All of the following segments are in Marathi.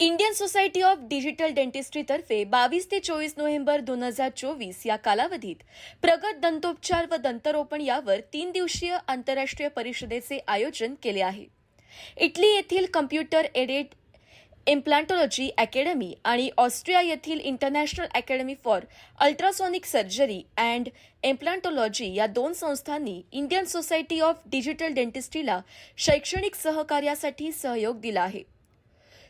इंडियन सोसायटी ऑफ डिजिटल डेंटिस्ट्रीतर्फे बावीस ते चोवीस नोव्हेंबर दोन हजार चोवीस या कालावधीत प्रगत दंतोपचार व दंतरोपण यावर तीन दिवसीय आंतरराष्ट्रीय परिषदेचे आयोजन केले आहे. इटली येथील कम्प्युटर एडेड इम्प्लांटॉलॉजी अकॅडमी आणि ऑस्ट्रिया येथील international academy for ultrasonic surgery and implantology या दोन संस्थांनी इंडियन सोसायटी ऑफ डिजिटल डेंटिस्ट्रीला शैक्षणिक सहकार्यासाठी सहयोग दिला आहे.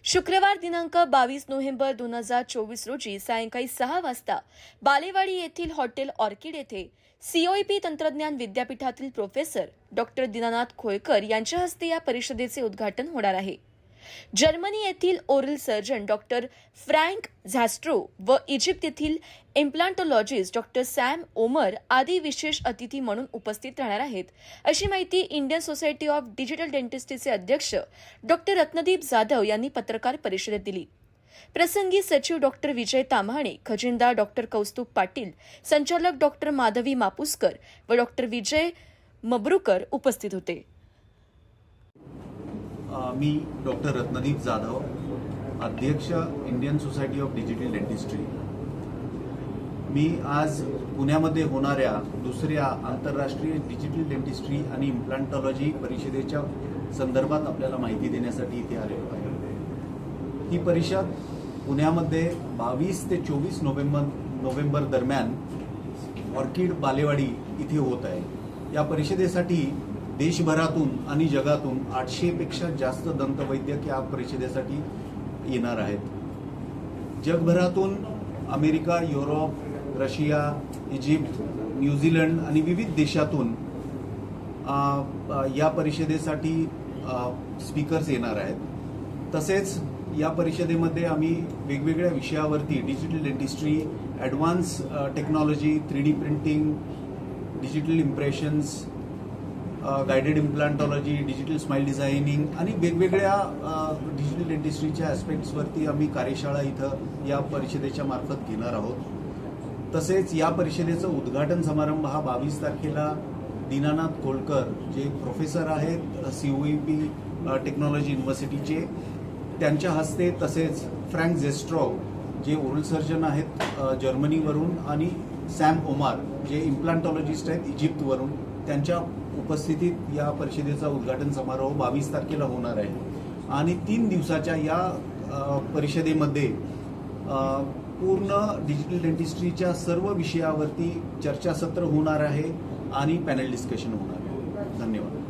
शुक्रवार दिनांक बावीस नोव्हेंबर दोन हजार चोवीस रोजी सायंकाळी सहा वाजता बालेवाडी येथील हॉटेल ऑर्किड येथे सीओईपी तंत्रज्ञान विद्यापीठातील प्रोफेसर डॉक्टर दीनानाथ खोयकर यांच्या हस्ते या परिषदेचे उद्घाटन होणार आहे. जर्मनी येथील oral surgeon doctor Frank Zastrow व इजिप्त येथील इम्प्लांटोलॉजिस्ट डॉक्टर सॅम ओमर आदी विशेष अतिथी म्हणून उपस्थित राहणार आहेत. अशी माहिती इंडियन सोसायटी ऑफ डिजिटल डेंटिस्टीचे अध्यक्ष डॉक्टर रत्नदीप जाधव यांनी पत्रकार परिषदेत दिली. प्रसंगी सचिव डॉक्टर विजय ताम्हाणे खजिनदार डॉक्टर कौस्तुभ पाटील संचालक डॉक्टर माधवी मापुसकर व डॉक्टर विजय मब्रुकर उपस्थित होते. मी डॉक्टर रत्नदीप जाधव अध्यक्ष Indian society of digital dentistry. मी आज पुण्यामध्ये होणाऱ्या दुसऱ्या आंतरराष्ट्रीय डिजिटल डेंटिस्ट्री आणि इम्प्लांटॉलॉजी परिषदेच्या संदर्भात आपल्याला माहिती देण्यासाठी इथे आलेलो आहे. ही परिषद पुण्यामध्ये बावीस ते चोवीस नोव्हेंबर नोव्हेंबर दरम्यान ऑर्किड बालेवाडी इथे होत आहे. या परिषदेसाठी देशभरातून आणि जगातून आठशेपेक्षा जास्त दंतवैद्यक या परिषदेसाठी येणार आहेत. जगभरातून America Europe Russia Egypt New Zealand आणि विविध देशातून या परिषदेसाठी स्पीकर्स येणार आहेत. तसेच या परिषदेमध्ये आम्ही वेगवेगळ्या विषयावरती digital dentistry advance technology three D printing digital impressions guided implantology digital smile designing आणि वेगवेगळ्या डिजिटल डेंटिस्ट्रीच्या ॲस्पेक्ट्सवरती आम्ही कार्यशाळा इथं या परिषदेच्या मार्फत घेणार आहोत. तसेच या परिषदेचं उद्घाटन समारंभ हा बावीस तारखेला दीनानाथ कोलकर जे प्रोफेसर आहेत सीओईपी टेक्नॉलॉजी युनिव्हर्सिटीचे त्यांच्या हस्ते तसेच फ्रँक झेस्ट्रॉ जे ओरल सर्जन आहेत जर्मनीवरून आणि सॅम ओमार जे इम्प्लांटॉलॉजिस्ट आहेत इजिप्तवरून. त्यांच्या उपस्थितीत या परिषदेचा उद्घाटन समारोह बावीस तारखेला होणार आहे. आणि तीन दिवसाच्या या परिषदेमध्ये पूर्ण डिजिटल डेंटिस्ट्रीच्या सर्व विषयावरती चर्चासत्र होणार आहे आणि पॅनल डिस्कशन होणार आहे. धन्यवाद.